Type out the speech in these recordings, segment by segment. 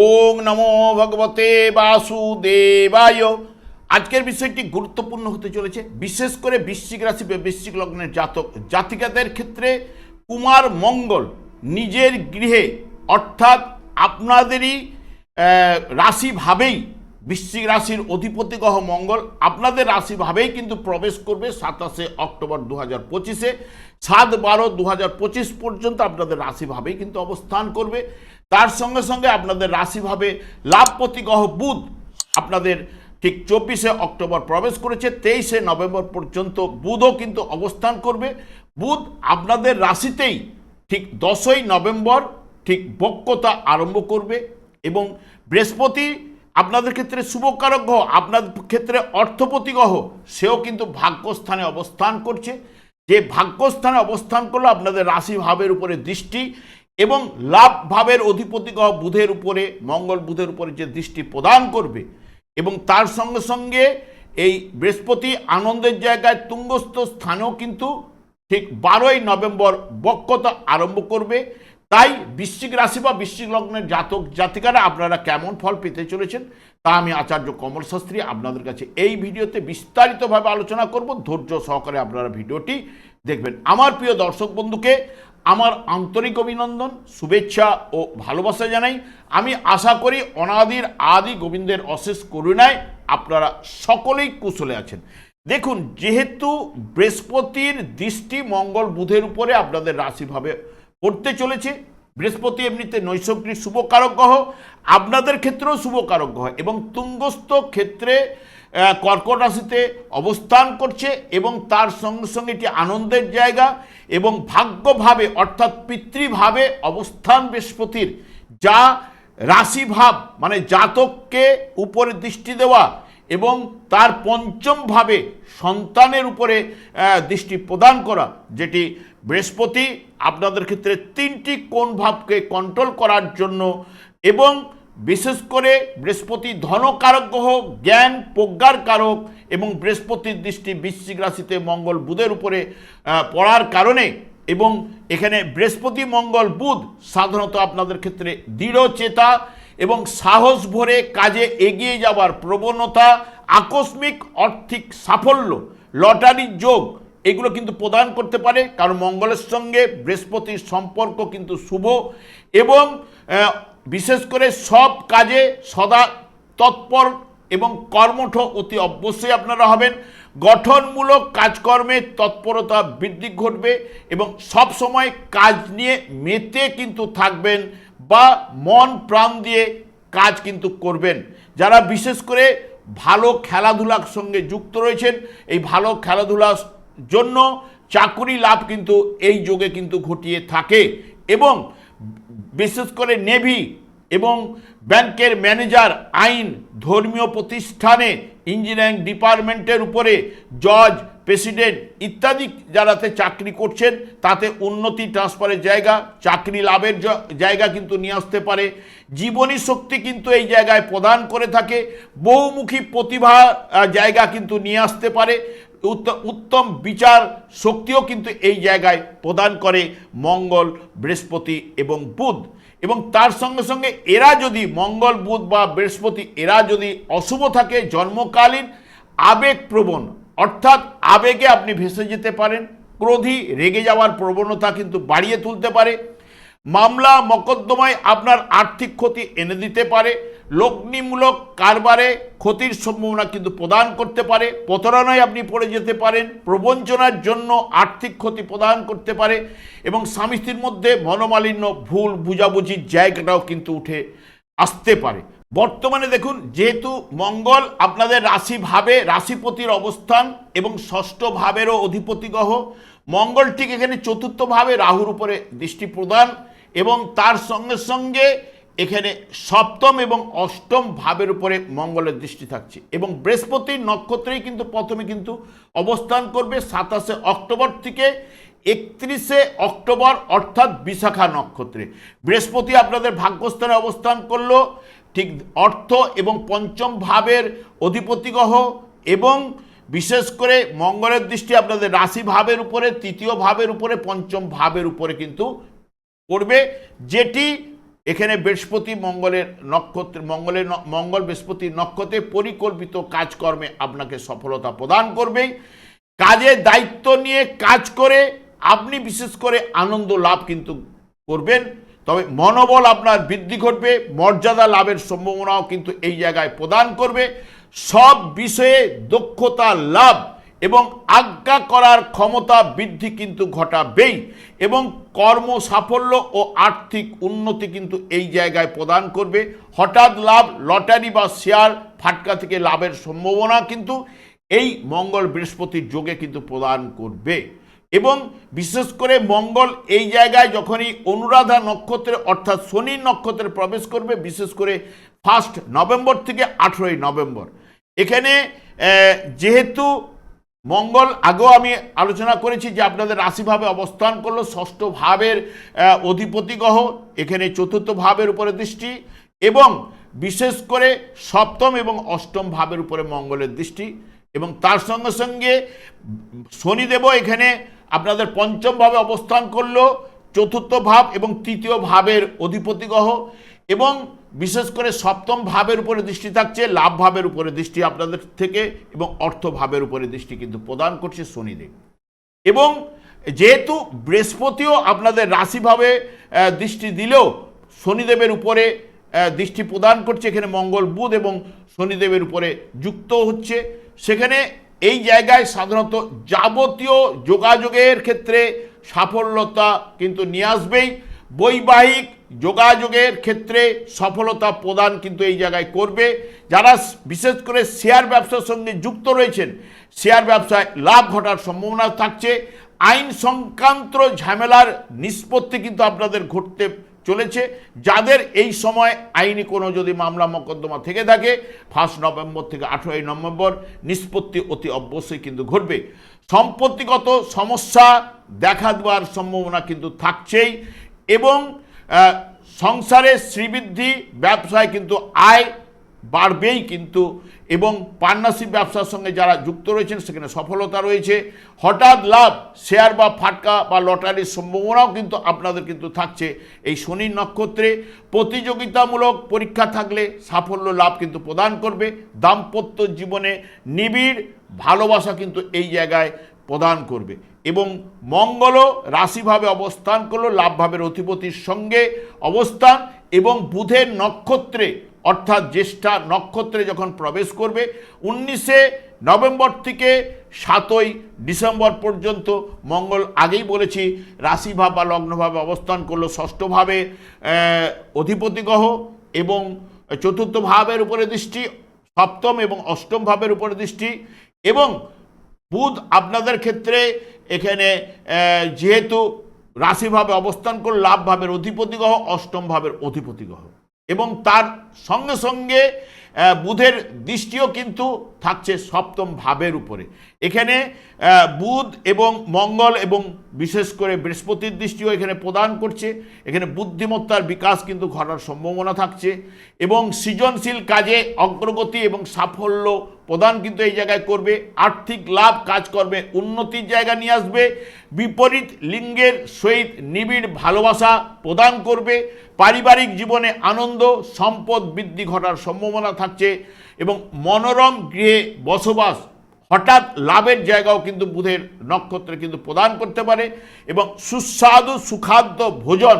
ওং নমো ভগবতে বাসুদেবায়। আজকের বিষয়টি গুরুত্বপূর্ণ হতে চলেছে। বিশেষ করে বৃশ্চিক রাশি বৃশ্চিক লগ্নের জাতক, জাতিকাদের ক্ষেত্রে কুমার মঙ্গল নিজের গৃহে, অর্থাৎ আপনাদেরই রাশিভাবেই বৃশ্চিক রাশির অধিপতি গ্রহ মঙ্গল, আপনাদের রাশিভাবেই কিন্তু প্রবেশ করবে সাতাশে অক্টোবর দু হাজার পঁচিশে। সাত বারো দু হাজার পঁচিশ পর্যন্ত আপনাদের রাশিভাবেই কিন্তু অবস্থান করবে। তার সঙ্গে সঙ্গে আপনাদের রাশিভাবে গ্রহ বুধ আপনাদের ঠিক চব্বিশে অক্টোবর প্রবেশ করেছে, তেইশে নভেম্বর পর্যন্ত বুধও কিন্তু অবস্থান করবে। বুধ আপনাদের রাশিতেই ঠিক দশই নভেম্বর ঠিক বক্যতা আরম্ভ করবে এবং বৃহস্পতি আপনাদের ক্ষেত্রে শুভকারক গ্রহ আপনার ক্ষেত্রে অর্থপতি গ্রহ সেও কিন্তু ভাগ্যস্থানে অবস্থান করছে। যে ভাগ্যস্থানে অবস্থান করল আপনাদের রাশি ভাবের উপরে দৃষ্টি এবং লাভ ভাবের অধিপতি গ্রহ বুধের উপরে, মঙ্গল বুধের উপরে যে দৃষ্টি প্রদান করবে এবং তার সঙ্গে সঙ্গে এই বৃহস্পতি আনন্দের জায়গায় তুঙ্গস্থ স্থানেও কিন্তু ঠিক বারোই নভেম্বর বক্রতা আরম্ভ করবে। তাই বৃশ্চিক রাশি বা বৃশ্চিক লগ্নের জাতক জাতিকারা আপনারা কেমন ফল পেতে চলেছেন তা আমি আচার্য কমল শাস্ত্রী আপনাদের কাছে এই ভিডিওতে বিস্তারিতভাবে আলোচনা করব। ধৈর্য সহকারে আপনারা ভিডিওটি দেখবেন। আমার প্রিয় দর্শক বন্ধুকে আমার আন্তরিক অভিনন্দন, শুভেচ্ছা ও ভালোবাসা জানাই। আমি আশা করি অনাদির আদি গোবিন্দের অশেষ করুণায় আপনারা সকলেই কুশলে আছেন। দেখুন, যেহেতু বৃহস্পতির দৃষ্টি মঙ্গল বুধের উপরে আপনাদের রাশিভাবে পড়তে চলেছে, বৃহস্পতি এমনিতে নৈসর্গিক শুভকারক গ্রহ, আপনাদের ক্ষেত্রেও শুভকারক গ্রহ এবং তুঙ্গস্থ ক্ষেত্রে কর্কট রাশিতে অবস্থান করছে এবং তার সঙ্গে সঙ্গে এটি আনন্দের জায়গা এবং ভাগ্যভাবে অর্থাৎ পিতৃভাবে অবস্থান বৃহস্পতির, যা রাশিভাব মানে জাতককে উপরে দৃষ্টি দেওয়া এবং তার পঞ্চমভাবে সন্তানের উপরে দৃষ্টি প্রদান করা, যেটি বৃহস্পতি আপনাদের ক্ষেত্রে তিনটি কোন ভাবকে কন্ট্রোল করার জন্য এবং বিশেষ করে বৃহস্পতি ধনকারক গ্রহ জ্ঞান প্রজ্ঞার কারক এবং বৃহস্পতির দৃষ্টি বৃশ্চিক রাশিতে মঙ্গল বুধের উপরে পড়ার কারণে এবং এখানে বৃহস্পতি, মঙ্গল, বুধ সাধারণত আপনাদের ক্ষেত্রে দৃঢ় চেতা এবং সাহস ভরে কাজে এগিয়ে যাওয়ার প্রবণতা, আকস্মিক আর্থিক সাফল্য, লটারির যোগ, এগুলো কিন্তু প্রদান করতে পারে। কারণ মঙ্গলের সঙ্গে বৃহস্পতির সম্পর্ক কিন্তু শুভ এবং বিশেষ করে সব কাজে সদা তৎপর এবং কর্মঠ অতি অবশ্যই আপনারা হবেন। গঠনমূলক কাজকর্মে তৎপরতা বৃদ্ধি ঘটবে এবং সব সময় কাজ নিয়ে মেতে কিন্তু থাকবেন বা মন প্রাণ দিয়ে কাজ কিন্তু করবেন। যারা বিশেষ করে ভালো খেলাধুলার সঙ্গে যুক্ত রয়েছেন, এই ভালো খেলাধুলার জন্য চাকুরি লাভ কিন্তু এই যোগে কিন্তু ঘটিয়ে থাকে এবং বিশেষ করে নেভি এবং ব্যাংকের ম্যানেজার আইন ধর্মীয় প্রতিষ্ঠানে ইঞ্জিনিয়ারিং ডিপার্টমেন্টের উপরে জজ, প্রেসিডেন্ট ইত্যাদি যারাতে চাকরি করছেন, তাতে উন্নতি, ট্রান্সফারের জায়গা, চাকরি লাভের জায়গা কিন্তু নিয়ে আসতে পারে। জীবনী শক্তি কিন্তু এই জায়গায় প্রদান করে থাকে। বহুমুখী প্রতিভা জায়গা কিন্তু নিয়ে আসতে পারে। উত্তম বিচার শক্তিও কিন্তু এই জায়গায় প্রদান করে মঙ্গল, বৃহস্পতি এবং বুধ। এবং তার সঙ্গে সঙ্গে এরা যদি মঙ্গল, বুধ বা বৃহস্পতি, এরা যদি অশুভ থাকে, জন্মকালীন আবেগপ্রবণ, অর্থাৎ আবেগে আপনি ভেসে যেতে পারেন, ক্রোধী, রেগে যাওয়ার প্রবণতা কিন্তু বাড়িয়ে তুলতে পারে, মামলা, মকদ্দমায় আপনার আর্থিক ক্ষতি এনে দিতে পারে লগ্নিমূলক কারবারে ক্ষতির সম্ভাবনা কিন্তু প্রদান করতে পারে। প্রতারণায় আপনি পড়ে যেতে পারেন, প্রবঞ্চনার জন্য আর্থিক ক্ষতি প্রদান করতে পারে এবং স্বামী স্ত্রীর মধ্যে মনোমালিন্য, ভুল বুঝাবুঝির জায়গাটাও কিন্তু উঠে আসতে পারে। বর্তমানে দেখুন, যেহেতু মঙ্গল আপনাদের রাশিভাবে রাশিপতির অবস্থান এবং ষষ্ঠ ভাবেরও অধিপতি গ্রহ, মঙ্গল ঠিক এখানে চতুর্থভাবে রাহুর উপরে দৃষ্টি প্রদান এবং তার সঙ্গে সঙ্গে এখানে সপ্তম এবং অষ্টম ভাবের উপরে মঙ্গলের দৃষ্টি থাকছে এবং বৃহস্পতির নক্ষত্রেই কিন্তু প্রথমে কিন্তু অবস্থান করবে সাতাশে অক্টোবর থেকে একত্রিশে অক্টোবর, অর্থাৎ বিশাখা নক্ষত্রে। বৃহস্পতি আপনাদের ভাগ্যস্থানে অবস্থান করল, ঠিক অর্থ এবং পঞ্চম ভাবের অধিপতি গ্রহ এবং বিশেষ করে মঙ্গলের দৃষ্টি আপনাদের রাশি ভাবের উপরে, তৃতীয় ভাবের উপরে, পঞ্চম ভাবের উপরে কিন্তু করবে যেটি এখানে বৃহস্পতি মঙ্গলের নক্ষত্র, মঙ্গলের মঙ্গল বৃহস্পতি নক্ষত্রে পরিকল্পিত কাজকর্মে আপনাকে সফলতা প্রদান করবে কাজে দায়িত্ব নিয়ে কাজ করে আপনি বিশেষ করে আনন্দ লাভ কিন্তু করবেন, তবে মনোবল আপনার বৃদ্ধি ঘটবে, মর্যাদা লাভের সম্ভাবনাও কিন্তু এই জায়গায় প্রদান করবে। সব বিষয়ে দক্ষতা লাভ এবং আজ্ঞা করার ক্ষমতা বৃদ্ধি কিন্তু ঘটাবেই এবং কর্ম সাফল্য ও আর্থিক উন্নতি কিন্তু এই জায়গায় প্রদান করবে। হঠাৎ লাভ লটারি বা শেয়ার ফাটকা থেকে লাভের সম্ভাবনা কিন্তু এই মঙ্গল বৃহস্পতির যোগে কিন্তু প্রদান করবে। এবং বিশেষ করে মঙ্গল এই জায়গায় যখনই অনুরাধা নক্ষত্রে অর্থাৎ শনি নক্ষত্রে প্রবেশ করবে, বিশেষ করে ফার্স্ট নভেম্বর থেকে আঠেরোই নভেম্বর। এখানে যেহেতু মঙ্গল, আগেও আমি আলোচনা করেছি যে আপনাদের রাশিভাবে অবস্থান করল, ষষ্ঠ ভাবের অধিপতি গ্রহ এখানে চতুর্থ ভাবের উপরে দৃষ্টি এবং বিশেষ করে সপ্তম এবং অষ্টম ভাবের উপরে মঙ্গলের দৃষ্টি এবং তার সঙ্গে সঙ্গে শনিদেবও এখানে আপনাদের পঞ্চম ভাবে অবস্থান করল, চতুর্থ ভাব এবং তৃতীয় ভাবের অধিপতি গ্রহ এবং বিশেষ করে সপ্তম ভাবের উপরে দৃষ্টি থাকছে, লাভ ভাবের উপরে দৃষ্টি আপনাদের থেকে এবং অর্থ ভাবের উপরে দৃষ্টি কিন্তু প্রদান করছে শনিদেব। এবং যেহেতু বৃহস্পতিও আপনাদের রাশিভাবে দৃষ্টি দিলেও শনিদেবের উপরে দৃষ্টি প্রদান করছে, এখানে মঙ্গল, বুধ এবং শনিদেবের উপরে যুক্ত হচ্ছে। সেখানে এই জায়গায় সাধারণত যাবতীয় যোগাযোগের ক্ষেত্রে সাফল্যতা কিন্তু নিয়ে আসবেই। বৈবাহিক যোগাযোগের ক্ষেত্রে সফলতা প্রদান কিন্তু এই জায়গায় করবে। যারা বিশেষ করে শেয়ার ব্যবসার সঙ্গে যুক্ত রয়েছেন, শেয়ার ব্যবসায় লাভ ঘটার সম্ভাবনা থাকছে। আইন সংক্রান্ত ঝামেলার নিষ্পত্তি কিন্তু আপনাদের ঘটতে চলেছে। যাদের এই সময় আইনি কোনো যদি মামলা মোকদ্দমা থেকে থাকে, ফার্স্ট নভেম্বর থেকে আঠেরোই নভেম্বর নিষ্পত্তি অতি অবশ্যই কিন্তু ঘটবে। সম্পত্তিগত সমস্যা দেখা দেওয়ার সম্ভাবনা কিন্তু থাকছেই এবং আহ, সংসারে শ্রীবৃদ্ধি ব্যবসায় কিন্তু আয় বাড়বেই কিন্তু এবং পার্টনারশিপ ব্যবসার সঙ্গে যারা যুক্ত রয়েছেন সেখানে সফলতা রয়েছে। হঠাৎ লাভ শেয়ার বা ফাটকা বা লটারির সম্ভাবনাও কিন্তু আপনাদের কিন্তু থাকছে এই শনি নক্ষত্রে। প্রতিযোগিতামূলক পরীক্ষা থাকলে সাফল্য লাভ কিন্তু প্রদান করবে। দাম্পত্য জীবনে নিবিড় ভালোবাসা কিন্তু এই জায়গায় প্রদান করবে। এবং মঙ্গলও রাশিভাবে অবস্থান করল, লাভভাবের অধিপতির সঙ্গে অবস্থান এবং বুধের নক্ষত্রে, অর্থাৎ জ্যেষ্ঠা নক্ষত্রে যখন প্রবেশ করবে, উনিশে নভেম্বর থেকে সাতই ডিসেম্বর পর্যন্ত, মঙ্গল আগেই বলেছি, রাশিভাব বা লগ্নভাবে অবস্থান করল, ষষ্ঠভাবে অধিপতি গ্রহ এবং চতুর্থ ভাবের উপরে দৃষ্টি, সপ্তম এবং অষ্টম ভাবের উপরে দৃষ্টি এবং বুধ আপনাদের ক্ষেত্রে এখানে যেহেতু রাশিভাবে অবস্থান করে লাভ ভাবের অধিপতি গ্রহ অষ্টম ভাবের অধিপতি গ্রহ এবং তার সঙ্গে সঙ্গে বুধের দৃষ্টিও কিন্তু থাকছে সপ্তম ভাবের উপরে। এখানে বুধ এবং মঙ্গল এবং বিশেষ করে বৃহস্পতির দৃষ্টিও এখানে প্রদান করছে। এখানে বুদ্ধিমত্তার বিকাশ কিন্তু ঘটার সম্ভাবনা থাকছে এবং সৃজনশীল কাজে অগ্রগতি এবং সাফল্য প্রদান কিন্তু এই জায়গায় করবে। আর্থিক লাভ কাজ করবে উন্নতির জায়গা নিয়ে আসবে। বিপরীত লিঙ্গের সহিত নিবিড় ভালোবাসা প্রদান করবে। পারিবারিক জীবনে আনন্দ, সম্পদ বৃদ্ধি ঘটার সম্ভাবনা থাকছে এবং মনোরম গৃহে বসবাস হঠাৎ লাভের জায়গাও কিন্তু বুধের নক্ষত্রে কিন্তু প্রদান করতে পারে এবং সুস্বাদু সুখাদ্য ভোজন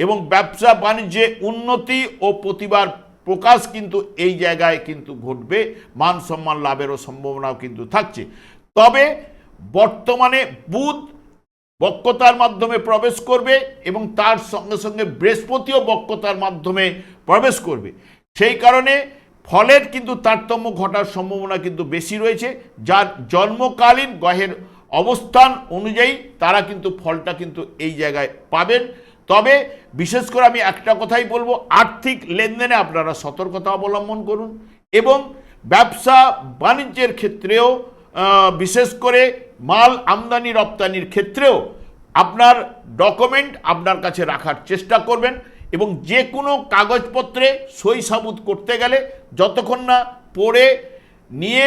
এবং ব্যবসা বাণিজ্যে উন্নতি ও প্রতিবার প্রকাশ কিন্তু এই জায়গায় কিন্তু ঘটবে। মান সম্মান লাভেরও সম্ভাবনাও কিন্তু থাকছে। তবে বর্তমানে বুধ বক্রতার মাধ্যমে প্রবেশ করবে এবং তার সঙ্গে সঙ্গে বৃহস্পতিও বক্রতার মাধ্যমে প্রবেশ করবে। সেই কারণে ফলের কিন্তু তারতম্য ঘটার সম্ভাবনা কিন্তু বেশি রয়েছে। যার জন্মকালীন গ্রহের অবস্থান অনুযায়ী তারা কিন্তু ফলটা কিন্তু এই জায়গায় পাবেন। তবে বিশেষ করে আমি একটা কথাই বলব, আর্থিক লেনদেনে আপনারা সতর্কতা অবলম্বন করুন এবং ব্যবসা বাণিজ্যের ক্ষেত্রেও বিশেষ করে মাল আমদানি রপ্তানির ক্ষেত্রেও আপনার ডকুমেন্ট আপনার কাছে রাখার চেষ্টা করবেন। এবং যে কোনো কাগজপত্রে সই সাবুত করতে গেলে যতক্ষণ না পড়ে নিয়ে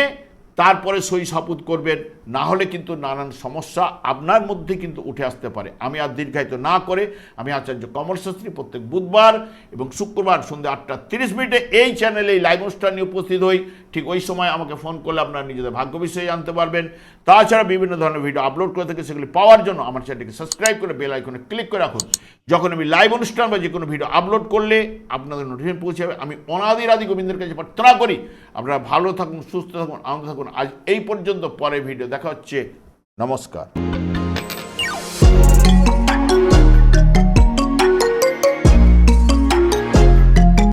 তারপরে সই সাবুত করবেন, না হলে কিন্তু নানান সমস্যা আপনার মধ্যে কিন্তু উঠে আসতে পারে। আমি আর দীর্ঘায়িত না করে, আমি আচার্য কমল শাস্ত্রী প্রত্যেক বুধবার এবং শুক্রবার সন্ধ্যে আটটা তিরিশ মিনিটে এই চ্যানেলে এই লাইভ অনুষ্ঠান উপস্থিত হই। ঠিক ওই সময় আমাকে ফোন করলে আপনারা নিজেদের ভাগ্য বিষয়ে জানতে পারবেন। তাছাড়া বিভিন্ন ধরনের ভিডিও আপলোড করে থাকে, সেগুলি পাওয়ার জন্য আমার চ্যানেলটিকে সাবস্ক্রাইব করে বেল আইকনে ক্লিক করে রাখুন। যখন আমি লাইভ অনুষ্ঠান বা যে কোনো ভিডিও আপলোড করলে আপনাদের নোটিফিকেশন পৌঁছে যাবে। আমি অনাদির আদি গোবিন্দের কাছে প্রার্থনা করি, আপনারা ভালো থাকুন, সুস্থ থাকুন, আনন্দ থাকুন আজ এই পর্যন্ত পরে ভিডিও দেখা হচ্ছে। নমস্কার।